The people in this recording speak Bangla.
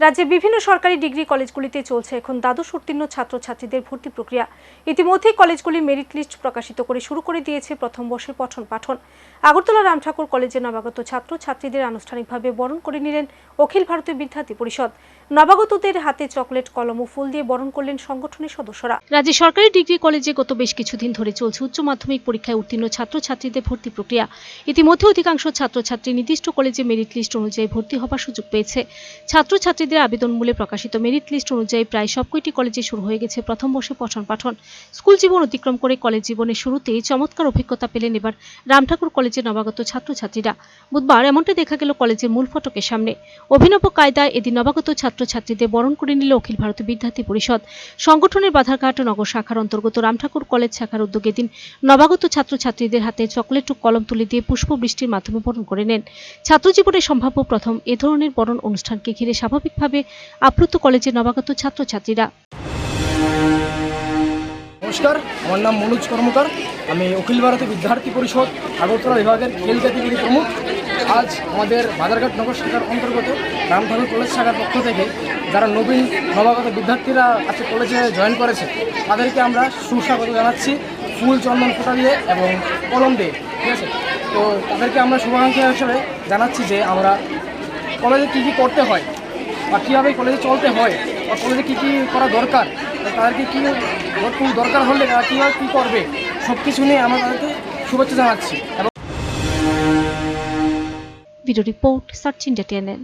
রাজ্যের বিভিন্ন সরকারি ডিগ্রি কলেজগুলিতে চলছে এখন দ্বাদশ উত্তীর্ণ ছাত্রছাত্রীদের ভর্তি প্রক্রিয়া। ইতিমধ্যেই কলেজগুলির মেরিট লিস্ট প্রকাশিত করে শুরু করে দিয়েছে প্রথম বর্ষের পঠন পাঠন। আগরতলা রামঠাকুর কলেজে নবাগত ছাত্রছাত্রীদের আনুষ্ঠানিকভাবে বরণ করে নিলেন অখিল ভারতীয় বিদ্যার্থী পরিষদ। নবাগতদের হাতে চকলেট, কলম ও ফুল দিয়ে বরণ করলেন সংগঠনের সদস্যরা। রাজ্যে সরকারি ডিগ্রি কলেজে গত বেশ কিছুদিন ধরে চলছে উচ্চ মাধ্যমিক পরীক্ষায় উত্তীর্ণ ছাত্রছাত্রীদের ভর্তি প্রক্রিয়া। ইতিমধ্যে অধিকাংশ ছাত্রছাত্রী নির্দিষ্ট কলেজে মেরিট লিস্ট অনুযায়ী ভর্তি হবার সুযোগ পেয়েছে। ছাত্রছাত্রীদের আবেদন মূলে প্রকাশিত মেরিট লিস্ট অনুযায়ী প্রায় সবকটি কলেজে শুরু হয়ে গেছে প্রথম বর্ষে পঠন পাঠন। স্কুল জীবন অতিক্রম করে কলেজ জীবনের শুরুতেই চমৎকার অভিজ্ঞতা পেলেন এবার রামঠাকুর কলেজের নবাগত ছাত্রছাত্রীরা। বুধবার এমনটা দেখা গেল কলেজের মূল ফটকের সামনে। অভিনব কায়দায় এদিন নবাগত ছাত্রছাত্রীদের বরণ করে নিল অখিল ভারতীয় বিদ্যার্থী পরিষদ। সংগঠনের বাধারঘাট নগর শাখার অন্তর্গত রামঠাকুর কলেজ শাখার উদ্যোগে দিন নবাগত ছাত্রছাত্রীদের হাতে চকলেট ও কলম তুলে দিয়ে পুষ্প বৃষ্টির মাধ্যমে বরণ করে নেন। ছাত্রজীবনের সম্ভাব্য প্রথম এ ধরনের বরণ অনুষ্ঠানকে ঘিরে স্বাভাবিকভাবে আপ্লুত কলেজের নবাগত ছাত্রছাত্রীরা। নমস্কার, আমার নাম মনোজ কর্মকার। আমি অখিল ভারতীয় বিদ্যার্থী পরিষদ, আগরতলা বিভাগের খেল ক্যাটেগরি প্রমুখ। আজ আমাদের বাজারঘাট নগর শাখার অন্তর্গত রামঠাকুর কলেজ শাখার পক্ষ থেকে যারা নবীন নবাগত বিদ্যার্থীরা আজকে কলেজে জয়েন করেছে, তাদেরকে আমরা সুস্বাগত জানাচ্ছি ফুল চন্দন ফোঁটা দিয়ে এবং কলম দিয়ে, ঠিক আছে? তো তাদেরকে আমরা শুভাকাঙ্ক্ষী হিসেবে জানাচ্ছি যে আমরা কলেজে কী কী করতে হয় বা কীভাবে কলেজে চলতে হয় বা কলেজে কী কী করা দরকার তাদেরকে কী খুব দরকার হলে তারা কীভাবে কী করবে সব কিছু নিয়ে আমরা তাদেরকে শুভেচ্ছা জানাচ্ছি। এবং video report search India TNN